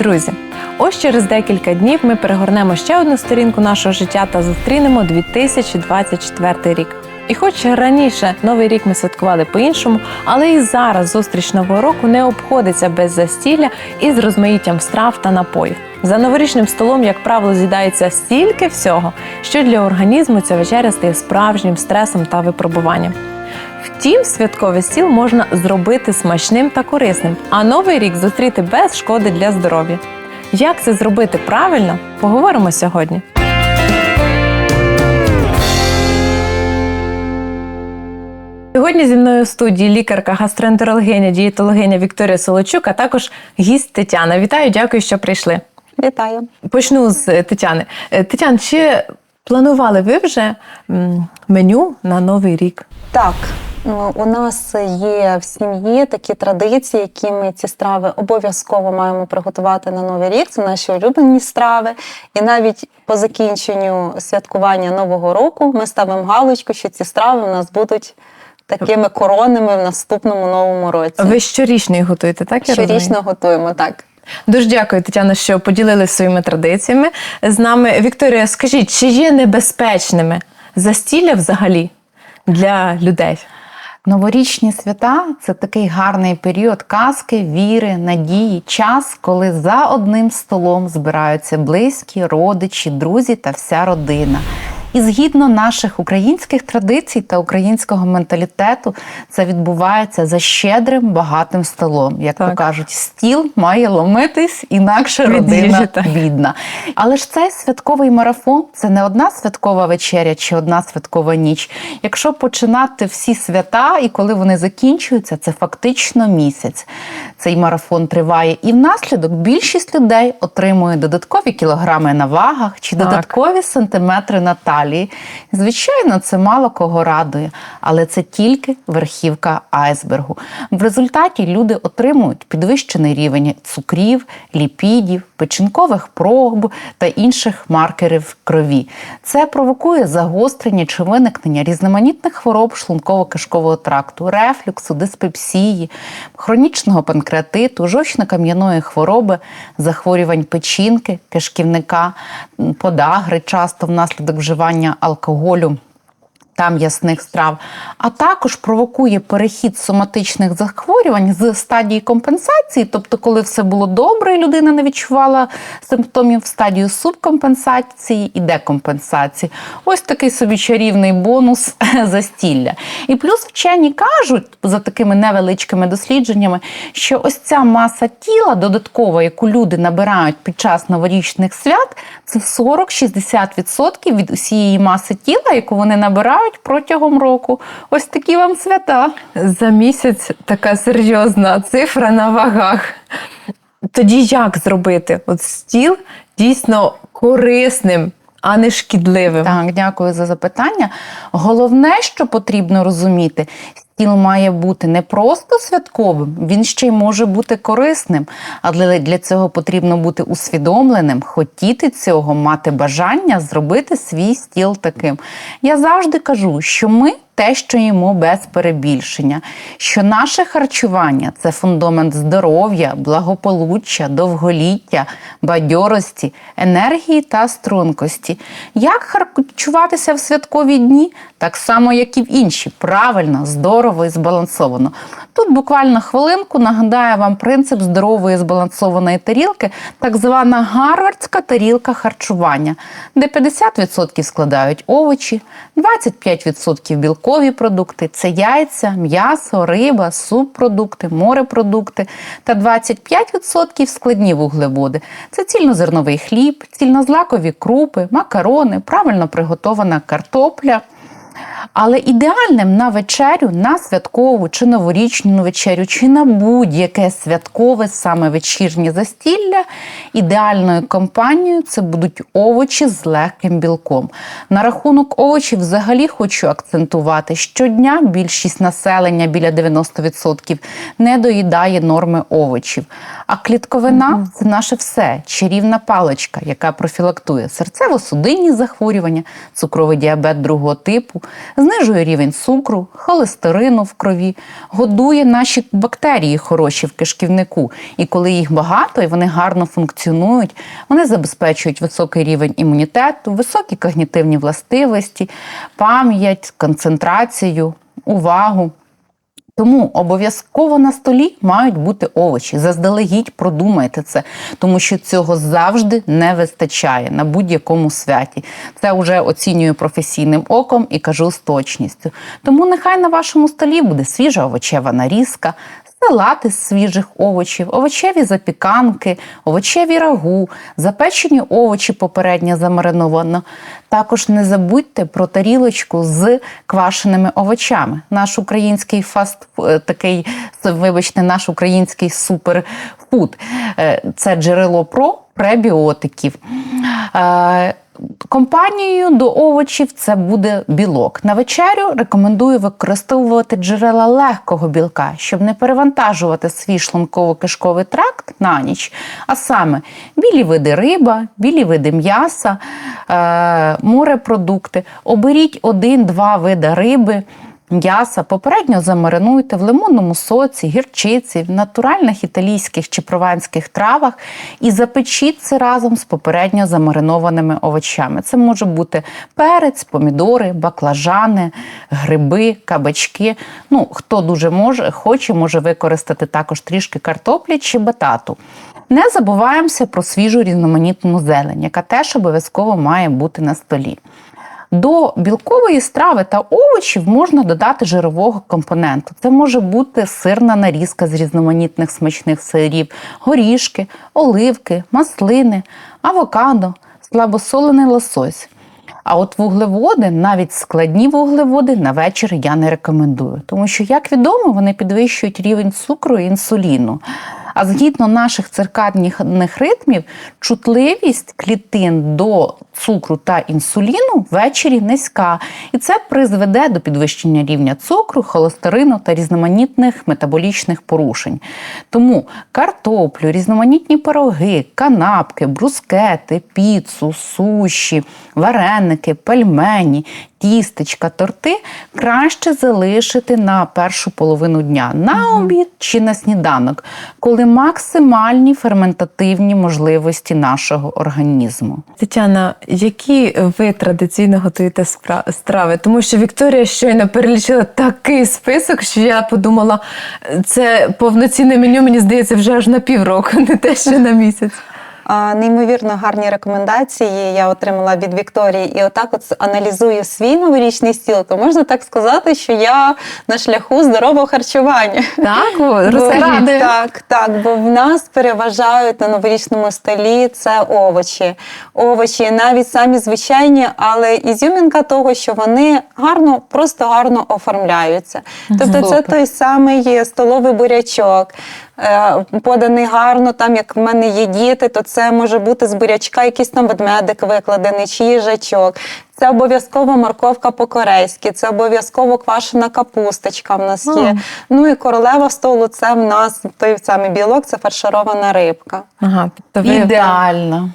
друзі! Ось через декілька днів ми перегорнемо ще одну сторінку нашого життя та зустрінемо 2024 рік. І хоч раніше новий рік ми святкували по-іншому, але і зараз зустріч нового року не обходиться без застілля і з розмаїттям страв та напоїв. За новорічним столом, як правило, з'їдається стільки всього, що для організму ця вечеря стає справжнім стресом та випробуванням. Втім, святковий стіл можна зробити смачним та корисним, а новий рік зустріти без шкоди для здоров'я. Як це зробити правильно, поговоримо сьогодні. Сьогодні зі мною в студії лікарка, гастроентерологиня, дієтологиня Вікторія Солочук, а також гість Тетяна. Вітаю, дякую, що прийшли. Вітаю. Почну з е, Тетяни. Е, Тетян, чи планували ви вже меню на новий рік? Так, ну, у нас є в сім'ї такі традиції, які ми ці страви обов'язково маємо приготувати на новий рік. Це наші улюблені страви. І навіть по закінченню святкування Нового року ми ставимо галочку, що ці страви у нас будуть такими коронними в наступному новому році. Ви щорічно їх готуєте, так? я розумію? Щорічно готуємо так. Дуже дякую, Тетяно, що поділилися своїми традиціями з нами. Вікторія, скажіть, чи є небезпечними застілля взагалі для людей? Новорічні свята це такий гарний період казки, віри, надії, час, коли за одним столом збираються близькі, родичі, друзі та вся родина. І згідно наших українських традицій та українського менталітету, це відбувається за щедрим багатим столом. Як Так. то кажуть, стіл має ломитись, інакше родина бідна. Але ж цей святковий марафон це не одна святкова вечеря чи одна святкова ніч. Якщо починати всі свята і коли вони закінчуються, це фактично місяць. Цей марафон триває, і внаслідок більшість людей отримує додаткові кілограми на вагах чи Так. додаткові сантиметри на талії. Звичайно, це мало кого радує, але це тільки верхівка айсбергу. В результаті люди отримують підвищений рівень цукрів, ліпідів, печінкових проб та інших маркерів крові. Це провокує загострення чи виникнення різноманітних хвороб шлунково-кишкового тракту, рефлюксу, диспепсії, хронічного панкреатиту, жовчно-кам'яної хвороби, захворювань печінки, кишківника, подагри, часто внаслідок вживання алкоголю та м'ясних страв, а також провокує перехід соматичних захворювань з стадії компенсації, тобто, коли все було добре, і людина не відчувала симптомів в стадію субкомпенсації і декомпенсації. Ось такий собі чарівний бонус застілля. І плюс вчені кажуть за такими невеличкими дослідженнями, що ось ця маса тіла додаткова, яку люди набирають під час новорічних свят, це 40-60% від усієї маси тіла, яку вони набирають протягом року. Ось такі вам свята. За місяць така серйозна цифра на вагах. Тоді як зробити от стіл дійсно корисним, а не шкідливим? Так, дякую за запитання. Головне, що потрібно розуміти, стіл має бути не просто святковим, він ще й може бути корисним. Але для цього потрібно бути усвідомленим, хотіти цього, мати бажання зробити свій стіл таким. Я завжди кажу, що ми. Те, що їмо без перебільшення, що наше харчування це фундамент здоров'я, благополуччя, довголіття, бадьорості, енергії та стрункості. Як харчуватися в святкові дні? Так само, як і в інші, правильно, здорово і збалансовано. Тут буквально хвилинку нагадаю вам принцип здорової збалансованої тарілки, так звана гарвардська тарілка харчування, де 50% складають овочі, 25% білкові продукти це яйця, м'ясо, риба, субпродукти, морепродукти та 25% складні вуглеводи. Це цільнозерновий хліб, цільнозлакові крупи, макарони, правильно приготована картопля. Але ідеальним на вечерю, на святкову чи новорічну вечерю, чи на будь-яке святкове саме вечірнє застілля, ідеальною компанією це будуть овочі з легким білком. На рахунок овочів взагалі хочу акцентувати, щодня більшість населення біля 90% не доїдає норми овочів. А клітковина це наше все, чарівна паличка, яка профілактує серцево-судинні захворювання, цукровий діабет другого типу, знижує рівень цукру, холестерину в крові, годує наші бактерії хороші в кишківнику. І коли їх багато і вони гарно функціонують, вони забезпечують високий рівень імунітету, високі когнітивні властивості, пам'ять, концентрацію, увагу. Тому обов'язково на столі мають бути овочі. Заздалегідь продумайте це, тому що цього завжди не вистачає на будь-якому святі. Це вже оцінюю професійним оком і кажу з точністю. Тому нехай на вашому столі буде свіжа овочева нарізка, салати з свіжих овочів, овочеві запіканки, овочеві рагу, запечені овочі попередньо замариновано. Також не забудьте про тарілочку з квашеними овочами. Наш український фаст е, такий, вибачте, наш український суперфуд. Е, Це джерело про пребіотиків. Компанією до овочів це буде білок. На вечерю рекомендую використовувати джерела легкого білка, щоб не перевантажувати свій шлунково-кишковий тракт на ніч. А саме білі види риба, білі види м'яса, е, морепродукти. Оберіть один-два види риби. М'яса попередньо замаринуйте в лимонному соці, гірчиці, в натуральних італійських чи прованських травах і запечіть це разом з попередньо замаринованими овочами. Це може бути перець, помідори, баклажани, гриби, кабачки. Ну, хто дуже може, хоче, може використати також трішки картоплі чи батату. Не забуваємося про свіжу різноманітну зелень, яка теж обов'язково має бути на столі. До білкової страви та овочів можна додати жирового компоненту. Це може бути сирна нарізка з різноманітних смачних сирів, горішки, оливки, маслини, авокадо, слабосолений лосось. А от вуглеводи, навіть складні вуглеводи, на вечір я не рекомендую, тому що, як відомо, вони підвищують рівень цукру і інсуліну. А згідно наших циркадних ритмів, чутливість клітин до цукру та інсуліну ввечері низька, і це призведе до підвищення рівня цукру, холестерину та різноманітних метаболічних порушень. Тому картоплю, різноманітні пироги, канапки, брускети, піцу, суші, вареники, пельмені, тістечка, торти краще залишити на першу половину дня, на обід чи на сніданок, коли максимальні ферментативні можливості нашого організму. Тетяна, які ви традиційно готуєте страви? Тому що Вікторія щойно перелічила такий список, що я подумала, це повноцінне меню, мені здається, вже аж на півроку, не те, що на місяць. Неймовірно гарні рекомендації я отримала від Вікторії, і отак от аналізую свій новорічний стіл, то можна так сказати, що я на шляху здорового харчування. Так, о, розкажіть. Так, так, бо в нас переважають на новорічному столі це овочі. Овочі, навіть самі звичайні, але ізюмінка того, що вони гарно, просто гарно оформляються. Тобто, це той самий столовий бурячок. Е, Поданий гарно, там як в мене є діти, то це може бути з бурячка якийсь там ведмедик викладений чи їжачок. Це обов'язково морковка по-корейськи, це обов'язково квашена капусточка в нас є. Ну і королева столу це в нас той самий білок, це фарширована рибка. Ага, тобто ви Ідеально.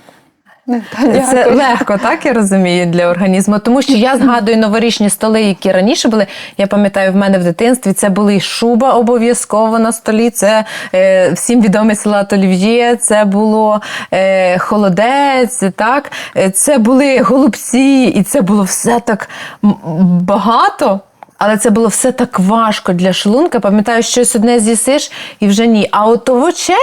Це легко, так я розумію, для організму. Тому що я згадую новорічні столи, які раніше були. Я пам'ятаю, в мене в дитинстві це були шуба обов'язково на столі. Це е, всім відомий салат олів'є, це було е, холодець, так Е, це були голубці, і це було все так багато. Але це було все так важко для шлунка. Пам'ятаю, щось одне з'їсиш і вже ні. А от овочей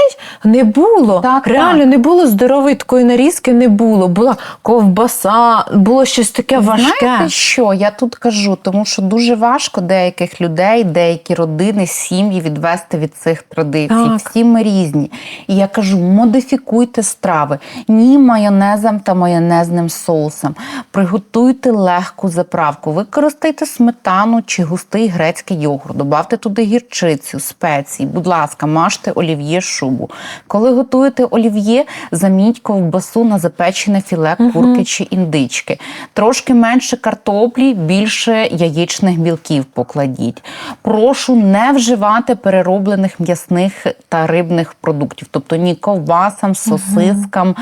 не було. Так, Реально так. не було здорової такої нарізки, не було. Була ковбаса, було щось таке важке. Знаєте що? Я тут кажу, тому що дуже важко деяких людей, деякі родини, сім'ї відвести від цих традицій. Так. Всі ми різні. І я кажу, модифікуйте страви ні майонезом та майонезним соусом. Приготуйте легку заправку, використайте сметану чи густий грецький йогурт, добавте туди гірчицю, спеції. Будь ласка, мажте олів'є шубу. Коли готуєте олів'є, замініть ковбасу на запечене філе курки чи індички. Трошки менше картоплі, більше яєчних білків покладіть. Прошу не вживати перероблених м'ясних та рибних продуктів, тобто ні ковбасам, сосискам, е,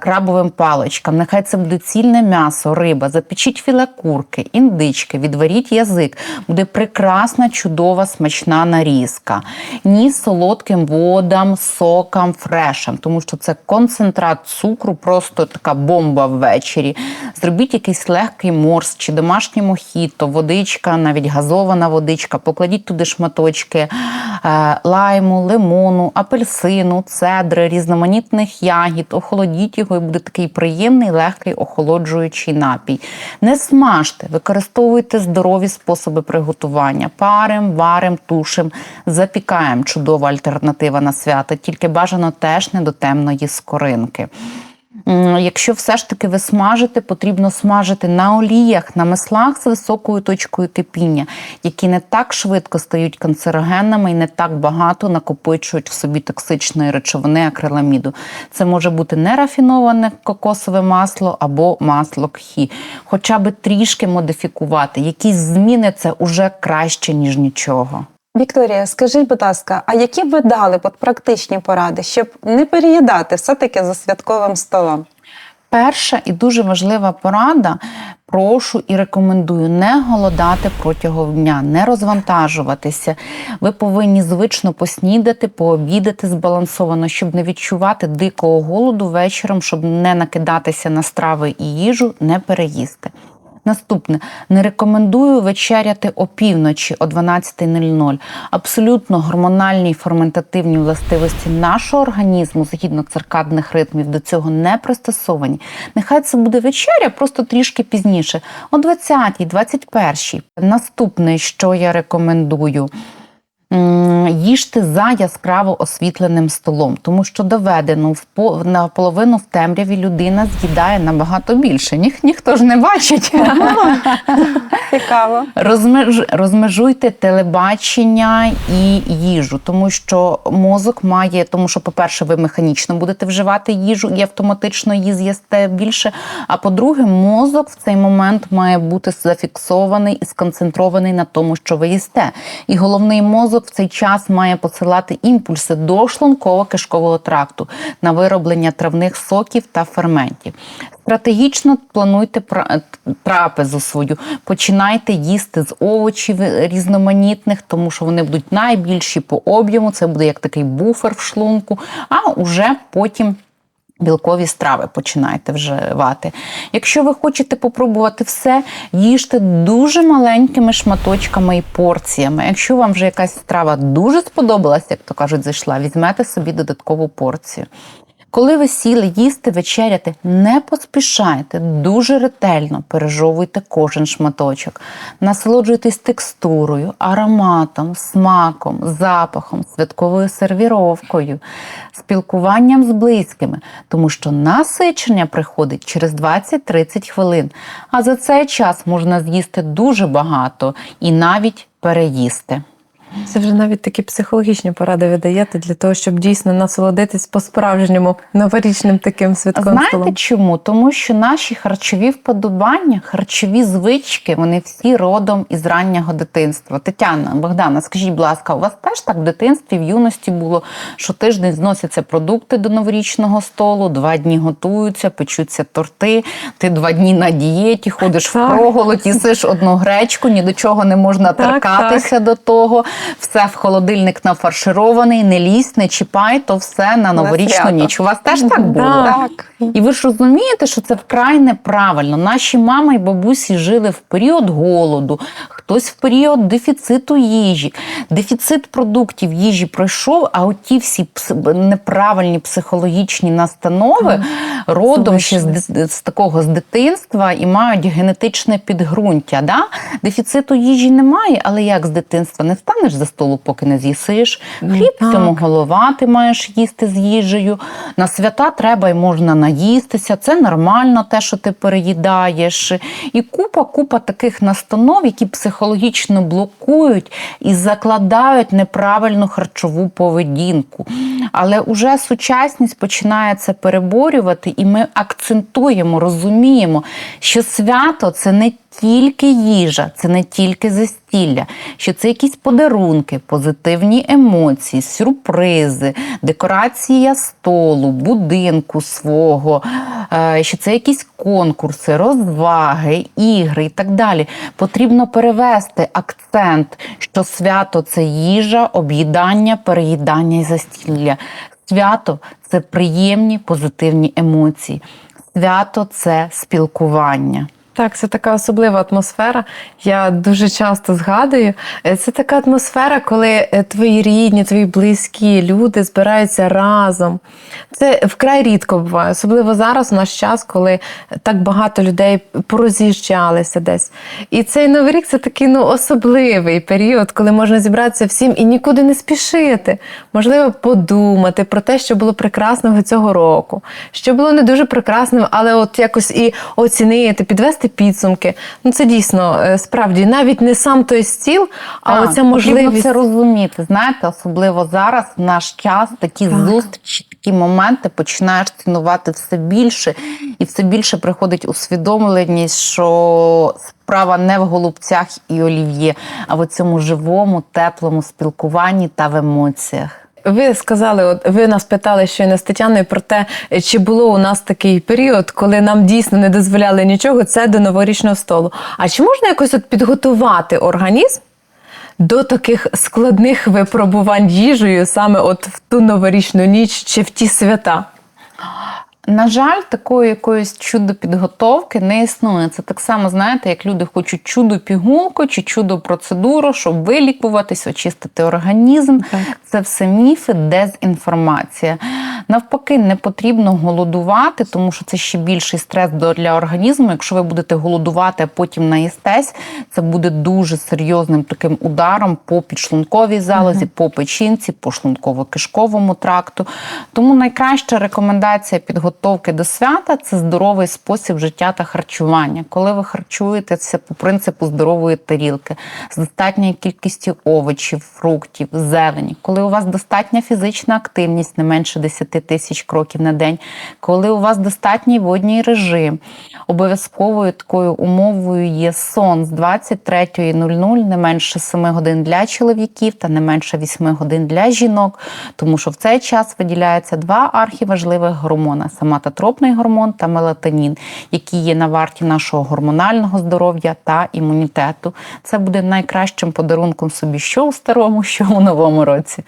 крабовим паличкам. Нехай це буде цільне м'ясо, риба, запечіть філе курки, індички, відваріть язик. Буде прекрасна, чудова, смачна нарізка. Ні солодким водам, сокам, фрешам, тому що це концентрат цукру, просто така бомба ввечері. Зробіть якийсь легкий морс чи домашнє мохіто, водичка, навіть газована водичка. Покладіть туди шматочки е, лайму, лимону, апельсину, цедри, різноманітних ягід. Охолодіть його, і буде такий приємний, легкий охолоджуючий напій. Не смажте, використовуйте здорові способи приготування. Парим, варим, тушим, запікаємо. Чудова альтернатива на свята, тільки бажано теж не до темної скоринки. Якщо все ж таки ви смажите, потрібно смажити на оліях, на маслах з високою точкою кипіння, які не так швидко стають канцерогенними і не так багато накопичують в собі токсичної речовини акриламіду. Це може бути нерафіноване кокосове масло або масло кхі. Хоча би трішки модифікувати. Якісь зміни це уже краще, ніж нічого. Вікторія, скажіть, будь ласка, а які ви дали практичні поради, щоб не переїдати все-таки за святковим столом? Перша і дуже важлива порада. Прошу і рекомендую не голодати протягом дня, не розвантажуватися. Ви повинні звично поснідати, пообідати збалансовано, щоб не відчувати дикого голоду вечором, щоб не накидатися на страви і їжу, не переїсти. Наступне не рекомендую вечеряти опівночі о 12.00. Абсолютно гормональні і ферментативні властивості нашого організму згідно циркадних ритмів до цього не пристосовані. Нехай це буде вечеря, просто трішки пізніше, о 20-й, 21-й. Наступне, що я рекомендую. Їжте за яскраво освітленим столом, тому що доведено в по- наполовину в темряві людина з'їдає набагато більше. Ніх, ніхто ж не бачить. Цікаво. Розмеж, розмежуйте телебачення і їжу, тому що мозок має, тому що, по-перше, ви механічно будете вживати їжу і автоматично її з'їсте більше. А по-друге, мозок в цей момент має бути зафіксований і сконцентрований на тому, що ви їсте. І головний мозок в цей час має посилати імпульси до шлунково-кишкового тракту на вироблення травних соків та ферментів. Стратегічно плануйте трапезу свою. Починайте їсти з овочів різноманітних, тому що вони будуть найбільші по об'єму. Це буде як такий буфер в шлунку, а уже потім. Білкові страви починайте вживати. Якщо ви хочете попробувати все, їжте дуже маленькими шматочками і порціями. Якщо вам вже якась страва дуже сподобалась, як то кажуть, зайшла, візьмете собі додаткову порцію. Коли ви сіли їсти, вечеряти, не поспішайте, дуже ретельно пережовуйте кожен шматочок. Насолоджуйтесь текстурою, ароматом, смаком, запахом, святковою сервіровкою, спілкуванням з близькими, тому що насичення приходить через 20-30 хвилин. А за цей час можна з'їсти дуже багато і навіть переїсти. Це вже навіть такі психологічні поради ви даєте для того, щоб дійсно насолодитись по-справжньому новорічним таким святковим Знаєте столом. чому? Тому що наші харчові вподобання, харчові звички, вони всі родом із раннього дитинства. Тетяна, Богдана, скажіть, будь ласка, у вас теж так в дитинстві, в юності було, що тиждень зносяться продукти до новорічного столу, два дні готуються, печуться торти, ти два дні на дієті, ходиш в Так. проголодь, їсиш одну гречку, ні до чого не можна Так, торкатися до того. Все в холодильник нафарширований, не лізь, не чіпай, то все на новорічну ніч. У вас теж так було? Так. І ви ж розумієте, що це вкрай неправильно. Наші мами і бабусі жили в період голоду, хтось в період дефіциту їжі. Дефіцит продуктів їжі пройшов, а от ті всі неправильні психологічні настанови родом ще з, з такого з дитинства і мають генетичне підґрунтя. Да? Дефіциту їжі немає, але як з дитинства не встанеш за столу, поки не з'їсиш. Хліб так. цьому голова ти маєш їсти з їжею. На свята треба і можна наїстися. Це нормально, те, що ти переїдаєш. І купа, купа таких настанов, які психологічно блокують і закладають неправильну харчову поведінку. Але уже сучасність починає це переборювати, і ми акцентуємо, розуміємо, що свято це не тільки їжа, це не тільки застілля, що це якісь подарунки, позитивні емоції, сюрпризи, декорація столу, будинку свого, е, що це якісь конкурси, розваги, ігри і так далі. Потрібно перевести акцент, що свято це їжа, об'їдання, переїдання і застілля. Свято це приємні позитивні емоції. Свято це спілкування. Так, це така особлива атмосфера. Я дуже часто згадую. Е, Це така атмосфера, коли е, твої рідні, твої близькі люди збираються разом. Це вкрай рідко буває, особливо зараз, у наш час, коли так багато людей пороз'їжджалися десь. І цей новий рік це такий ну, особливий період, коли можна зібратися всім і нікуди не спішити. Можливо, подумати про те, що було прекрасного цього року, що було не дуже прекрасним, але от якось і оцінити, підвести підсумки. Ну це дійсно е, справді навіть не сам той стіл, а Так, оця можливість. це розуміти. Знаєте, особливо зараз в наш час такі Так. зустрічі, такі моменти починаєш цінувати все більше, і все більше приходить усвідомленість, що справа не в голубцях і олів'є, а в цьому живому, теплому спілкуванні та в емоціях. Ви сказали, от ви нас питали щойно з Тетяною про те, чи було у нас такий період, коли нам дійсно не дозволяли нічого, це до новорічного столу. А чи можна якось от підготувати організм до таких складних випробувань їжею саме от в ту новорічну ніч чи в ті свята? На жаль, такої якоїсь чудо-підготовки не існує. Це так само, знаєте, як люди хочуть чудо-пігулку чи чудо-процедуру, щоб вилікуватись, очистити організм. Так. Це все міфи, дезінформація. Навпаки, не потрібно голодувати, тому що це ще більший стрес для організму. Якщо ви будете голодувати, а потім наїстесь, це буде дуже серйозним таким ударом по підшлунковій залозі, по печінці, по шлунково-кишковому тракту. Тому найкраща рекомендація підготовки до свята це здоровий спосіб життя та харчування. Коли ви харчуєтеся по принципу здорової тарілки, з достатньою кількістю овочів, фруктів, зелені, коли у вас достатня фізична активність не менше 10 тисяч кроків на день, коли у вас достатній водній режим, обов'язковою такою умовою є сон з 23.00 не менше 7 годин для чоловіків та не менше 8 годин для жінок, тому що в цей час виділяється два архіважливих гормона: соматотропний гормон та мелатонін, які є на варті нашого гормонального здоров'я та імунітету. Це буде найкращим подарунком собі, що у старому, що у новому році.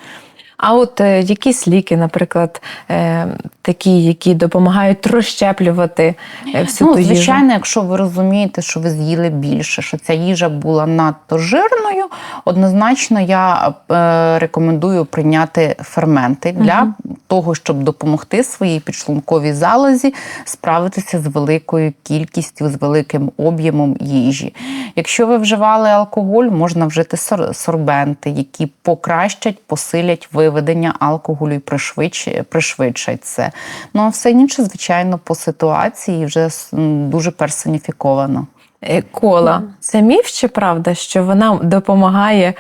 А от е, якісь ліки, наприклад, е, такі, які допомагають розщеплювати е, всю Ну, ту їжу? звичайно, якщо ви розумієте, що ви з'їли більше, що ця їжа була надто жирною, однозначно я е, рекомендую прийняти ферменти для того, щоб допомогти своїй підшлунковій залозі справитися з великою кількістю, з великим об'ємом їжі. Якщо ви вживали алкоголь, можна вжити сор- сорбенти, які покращать, посилять виведення алкоголю і пришвидш- пришвидшать це. Ну а все інше, звичайно, по ситуації вже дуже персоніфіковано. Е, Кола. Це міф чи правда, що вона допомагає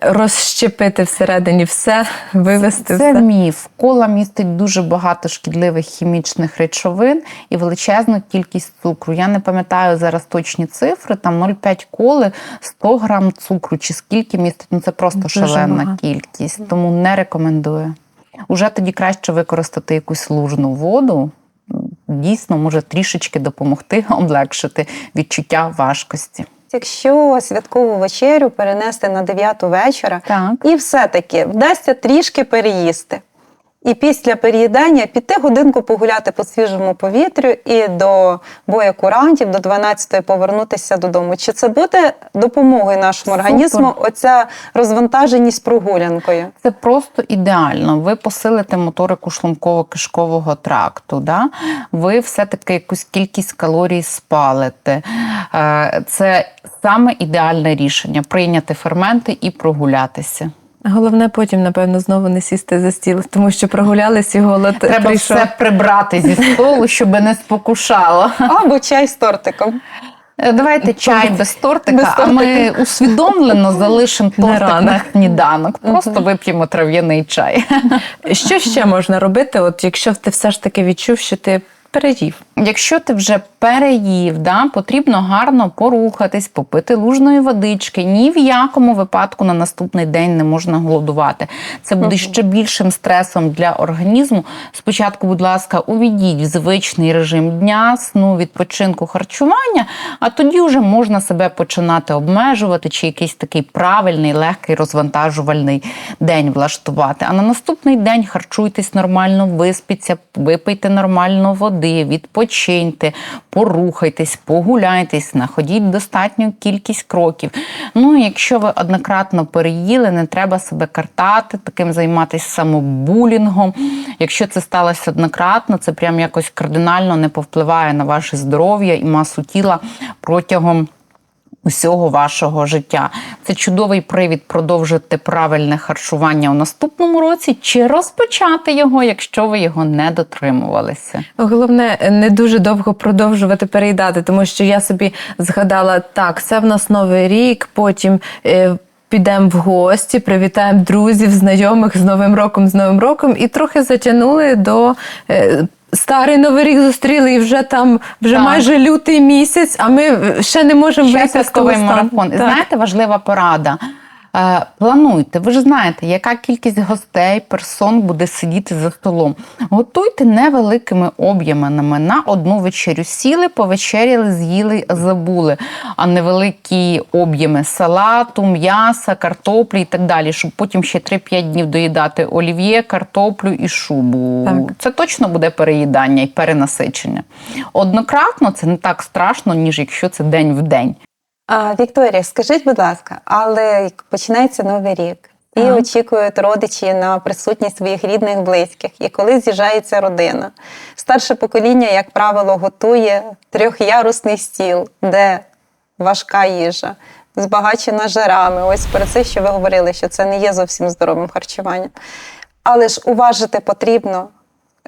розщепити всередині все, вивести Це все? міф. Кола містить дуже багато шкідливих хімічних речовин і величезну кількість цукру. Я не пам'ятаю зараз точні цифри, там 0,5 коли, 100 грам цукру чи скільки містить. Ну це просто Дуже шаленна багато. кількість, тому не рекомендую. Уже тоді краще використати якусь лужну воду. Дійсно, може трішечки допомогти облегшити відчуття важкості. Якщо святкову вечерю перенести на 9 вечора, Так. і все-таки вдасться трішки переїсти. І після переїдання піти годинку погуляти по свіжому повітрю і до боя курантів, до 12-ї повернутися додому. Чи це буде допомогою нашому Супер. організму? Оця розвантаженість прогулянкою? Це просто ідеально. Ви посилите моторику шлунково-кишкового тракту. Да? Ви все-таки якусь кількість калорій спалите. Е, Це саме ідеальне рішення прийняти ферменти і прогулятися. Головне потім, напевно, знову не сісти за стіл, тому що прогулялись і голод Треба прийшов. все прибрати зі столу, щоб не спокушало. Або чай з тортиком. Е, Давайте чай без тортика, Без а ми усвідомлено залишимо На тортик ранок. на сніданок. Просто вип'ємо трав'яний чай. Що ще можна робити, от якщо ти все ж таки відчув, що ти переїв. Якщо ти вже переїв, да, потрібно гарно порухатись, попити лужної водички. Ні в якому випадку на наступний день не можна голодувати. Це буде ще більшим стресом для організму. Спочатку, будь ласка, увійдіть в звичний режим дня, сну, відпочинку, харчування, а тоді вже можна себе починати обмежувати чи якийсь такий правильний, легкий, розвантажувальний день влаштувати. А на наступний день харчуйтесь нормально, виспіться, випийте нормально води, відпочиньте, порухайтесь, погуляйтесь, знаходіть достатню кількість кроків. Ну, якщо ви однократно переїли, не треба себе картати, таким займатися самобулінгом. Якщо це сталося однократно, це прям якось кардинально не повпливає на ваше здоров'я і масу тіла протягом. Усього вашого життя це чудовий привід продовжити правильне харчування у наступному році чи розпочати його, якщо ви його не дотримувалися. Головне не дуже довго продовжувати переїдати, тому що я собі згадала, так, це в нас новий рік, потім. Е, Підемо в гості, привітаємо друзів, знайомих з Новим роком, з Новим роком, і трохи затягнули до е, старий новий рік зустріли, і вже там вже Так. майже лютий місяць, а ми ще не можемо вийти з того стану. марафон. Так. знаєте, важлива порада. Е, Плануйте, ви ж знаєте, яка кількість гостей, персон буде сидіти за столом. Готуйте невеликими об'ємами на одну вечерю. Сіли, повечеряли, з'їли, забули, а невеликі об'єми салату, м'яса, картоплі і так далі, щоб потім ще 3-5 днів доїдати олів'є, картоплю і шубу. Так. Це точно буде переїдання і перенасичення. Однократно це не так страшно, ніж якщо це день в день. А, Вікторія, скажіть, будь ласка, але починається новий рік. І Так. очікують родичі на присутність своїх рідних, близьких. І коли з'їжджається родина, старше покоління, як правило, готує трьохярусний стіл, де важка їжа, збагачена жирами. Ось про це, що ви говорили, що це не є зовсім здоровим харчуванням. Але ж уважити потрібно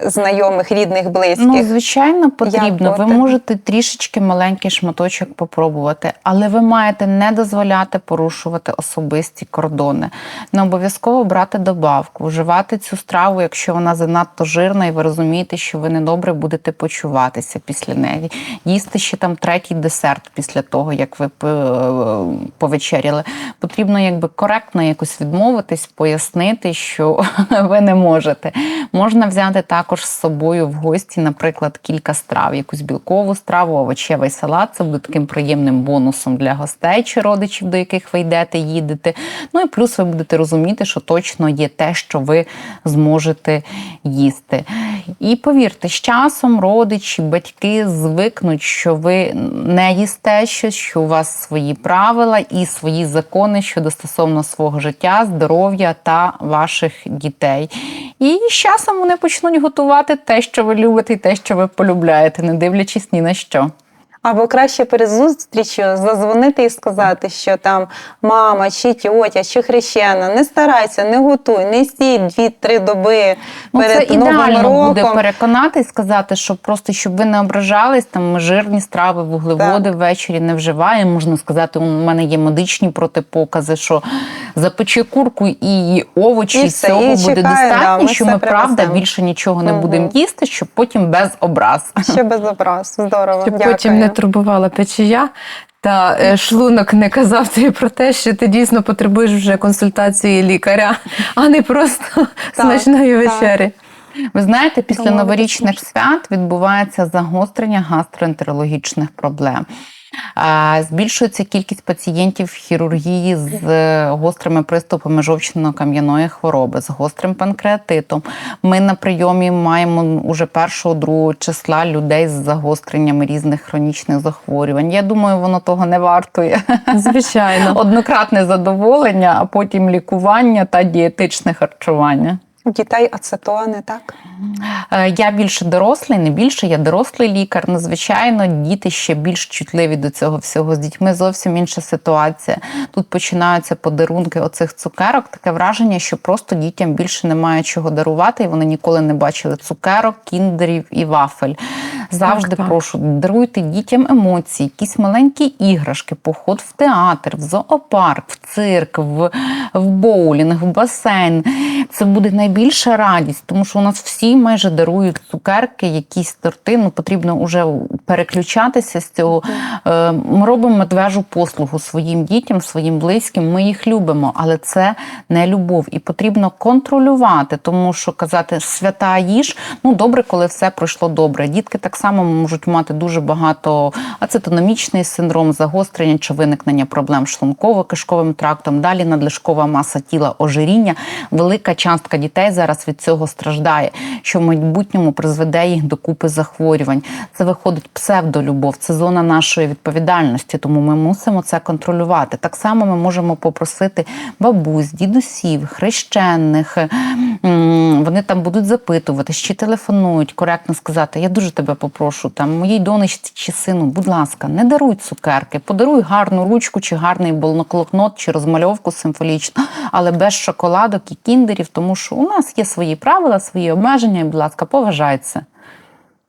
знайомих, рідних, близьких. Ну, звичайно, потрібно. Ви можете трішечки маленький шматочок попробувати, але ви маєте не дозволяти порушувати особисті кордони. Не обов'язково брати добавку, вживати цю страву, якщо вона занадто жирна, і ви розумієте, що ви недобре будете почуватися після неї. Їсти ще там третій десерт після того, як ви е, повечеряли. Потрібно якби коректно якось відмовитись, пояснити, що ви не можете. Можна взяти також з собою в гості, наприклад, кілька страв, якусь білкову страву, овочевий салат. Це буде таким приємним бонусом для гостей чи родичів, до яких ви йдете, їдете. Ну і плюс ви будете розуміти, що точно є те, що ви зможете їсти. І повірте, з часом родичі, батьки звикнуть, що ви не їсте щось, що у вас свої правила і свої закони щодо стосовно свого життя, здоров'я та ваших дітей. І з часом вони почнуть готувати те, що ви любите, і те, що ви полюбляєте, не дивлячись ні на що. Або краще перед зустрічю зазвонити і сказати, що там мама, чи тьотя, чи хрещена, не старайся, не готуй, не стій дві-три доби Ну, це перед новим ідеально буде переконати і сказати, що просто щоб ви не ображались, там ми жирні страви, вуглеводи ввечері не вживаємо. Можна сказати, у мене є медичні протипокази, що запечи курку і овочі І все, цього і буде чекає, достатньо, да, що ми правда більше нічого не Мгм. будемо їсти, щоб потім без образ. Ще без образ. Здорово. Щоб Дякую. потім не турбувала печія. Та е, шлунок не казав тобі про те, що ти дійсно потребуєш вже консультації лікаря, а не просто смачної вечері. Ви знаєте, після новорічних свят відбувається загострення гастроентерологічних проблем. Збільшується кількість пацієнтів в хірургії з е, гострими приступами жовчно-кам'яної хвороби, з гострим панкреатитом. Ми на прийомі маємо уже 1-2 числа людей з загостреннями різних хронічних захворювань. Я думаю, воно того не вартує. Звичайно. Однократне задоволення, а потім лікування та дієтичне харчування. Дітей ацетони, так? Е, Я більше дорослий, не більше, я дорослий лікар. Незвичайно, діти ще більш чутливі до цього всього. З дітьми зовсім інша ситуація. Тут починаються подарунки оцих цукерок. Таке враження, що просто дітям більше немає чого дарувати, і вони ніколи не бачили цукерок, кіндерів і вафель. Завжди Так, так. прошу, даруйте дітям емоції, якісь маленькі іграшки, поход в театр, в зоопарк, в цирк, в, в боулінг, в басейн. Це буде найбільша радість, тому що у нас всі майже дарують цукерки, якісь торти. Ну потрібно вже переключатися з цього. Е, Ми робимо медвежу послугу своїм дітям, своїм близьким. Ми їх любимо, але це не любов. І потрібно контролювати, тому що казати свята їж. Ну добре, коли все пройшло добре. Дітки так само можуть мати дуже багато ацетономічний синдром, загострення чи виникнення проблем з шлунково-кишковим трактом. Далі надлишкова маса тіла, ожиріння. Велика частка дітей зараз від цього страждає, що в майбутньому призведе їх до купи захворювань. Це виходить псевдолюбов, це зона нашої відповідальності, тому ми мусимо це контролювати. Так само ми можемо попросити бабусь, дідусів, хрещених. Вони там будуть запитувати, чи телефонують, коректно сказати: Я дуже тебе попрошу, там моїй донечці чи сину, будь ласка, не даруй цукерки, подаруй гарну ручку, чи гарний блокнот, чи розмальовку символічну, але без шоколадок і кіндерів, тому що у нас є свої правила, свої обмеження, і, будь ласка, поважай.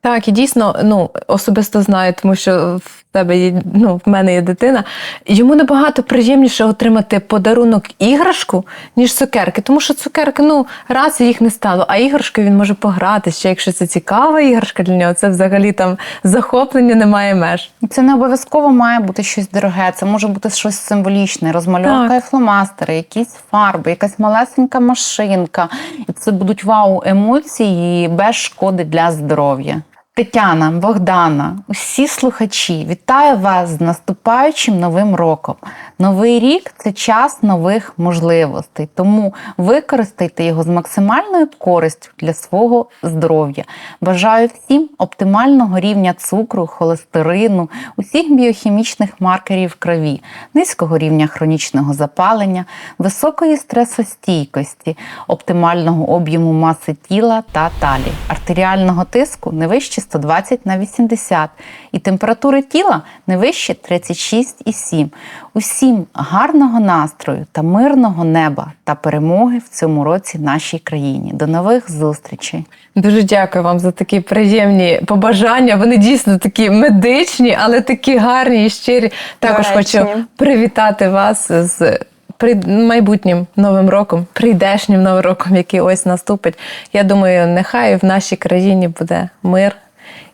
Так, і дійсно, ну особисто знаю, тому що тебе є, ну, в мене є дитина. Йому набагато приємніше отримати подарунок іграшку, ніж цукерки. Тому що цукерки, ну, раз їх не стало, а іграшки він може пограти. Ще якщо це цікава іграшка для нього, це взагалі там захоплення немає меж. Це не обов'язково має бути щось дороге, це може бути щось символічне, розмальовка Так. і фломастери, якісь фарби, якась малесенька машинка. І це будуть вау емоції без шкоди для здоров'я. Тетяна, Богдана, усі слухачі, вітаю вас з наступаючим новим роком. Новий рік це час нових можливостей, тому використайте його з максимальною користю для свого здоров'я. Бажаю всім оптимального рівня цукру, холестерину, усіх біохімічних маркерів крові, низького рівня хронічного запалення, високої стресостійкості, оптимального об'єму маси тіла та талії, артеріального тиску не вище 120 на 80 і температури тіла не вище 36,7. Усім гарного настрою та мирного неба та перемоги в цьому році нашій країні. До нових зустрічей! Дуже дякую вам за такі приємні побажання. Вони дійсно такі медичні, але такі гарні і щирі. Також Доречні. хочу привітати вас з при- майбутнім новим роком, прийдешнім новим роком, який ось наступить. Я думаю, нехай в нашій країні буде мир,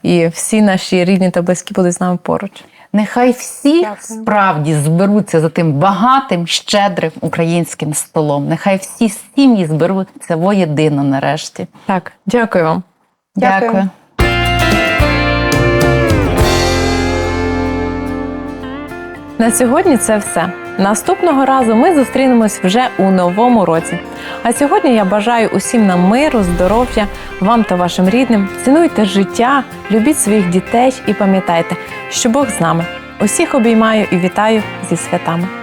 і всі наші рідні та близькі будуть з нами поруч. Нехай всі Дякую. справді зберуться за тим багатим, щедрим українським столом. Нехай всі сім'ї зберуться воєдино нарешті. Так, дякую вам. Дякую. Дякую. На сьогодні це все. Наступного разу ми зустрінемось вже у новому році. А сьогодні я бажаю усім нам миру, здоров'я, вам та вашим рідним. Цінуйте життя, любіть своїх дітей і пам'ятайте, що Бог з нами. Усіх обіймаю і вітаю зі святами.